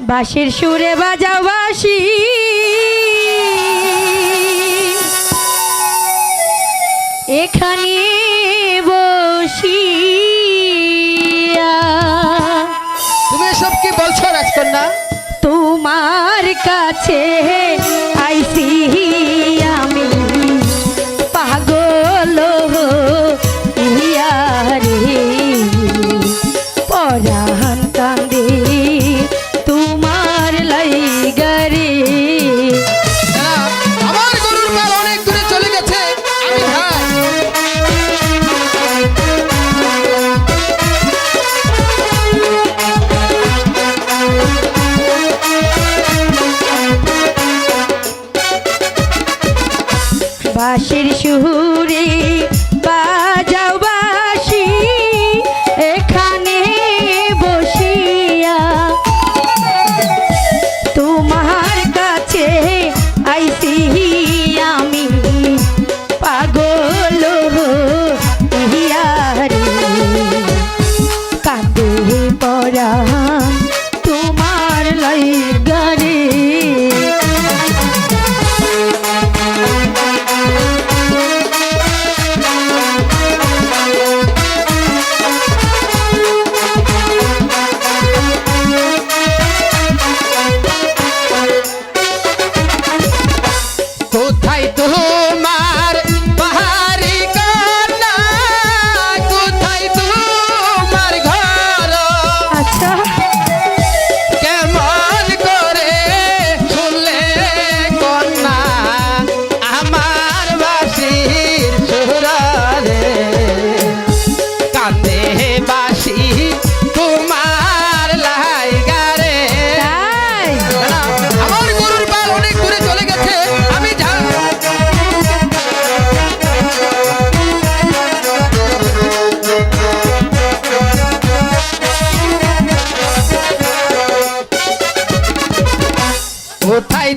বাঁশির সুরে বাজাও বাঁশি। এখানে বসি তুমি এসব কি বলছো রাজকন্যা? তোমার কাছে shitty.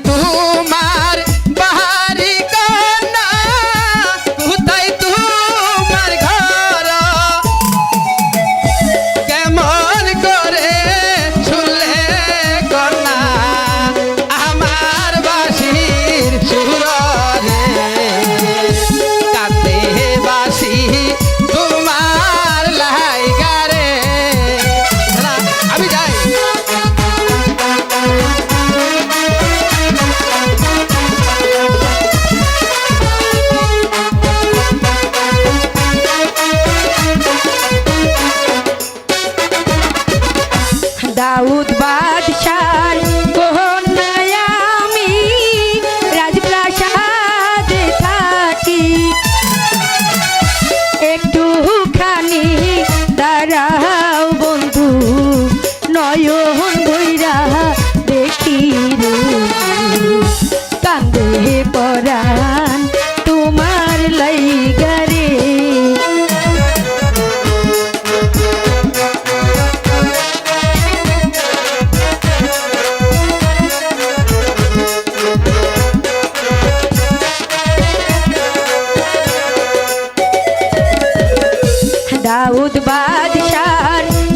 তোমার দাউদ বাদশাহ। দাউদ বাদশার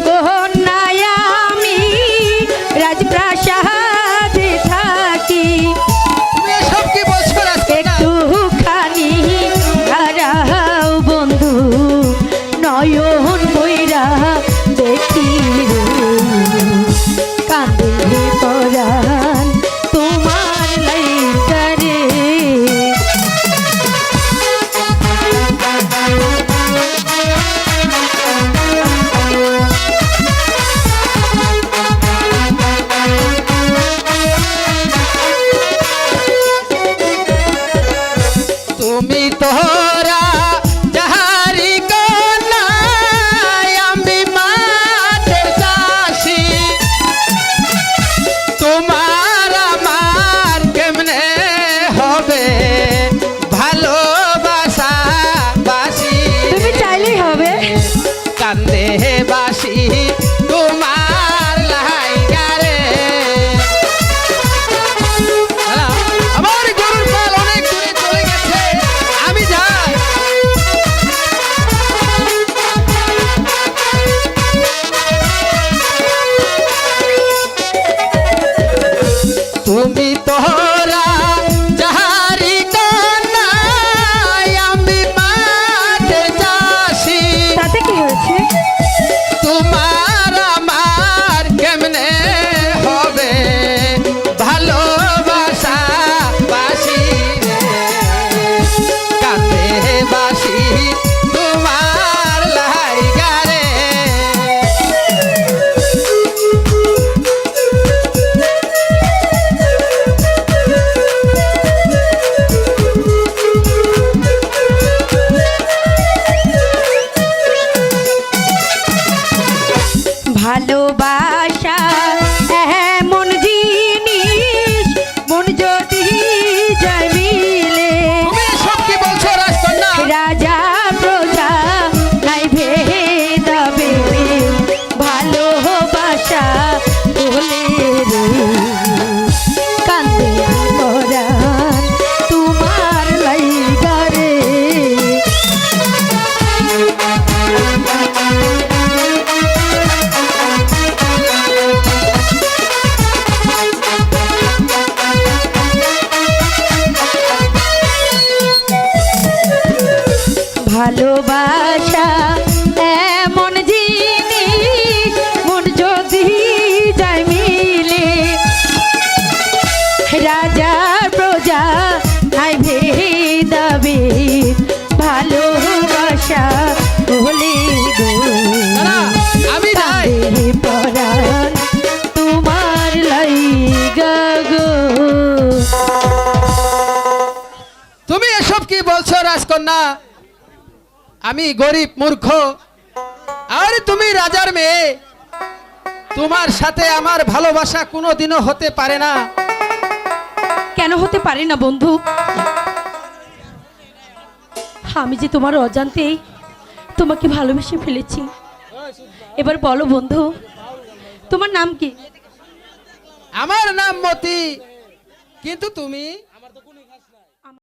তোরা মনটা বলে কান্দে মরা তোমার লাইগারে ভালোবাসা এমন জীব আমি গরিব মূর্খ। আর তুমি রাজার মেয়ে। তোমার সাথে আমার ভালোবাসা কোনোদিনও হতে পারে না। কেন হতে পারে না বন্ধু? আমি যে তোমার অজান্তেই তোমাকে ভালোবেসে ফেলেছি। এবার বলো বন্ধু তোমার নাম কি? আমার নাম মতি। কিন্তু তুমি?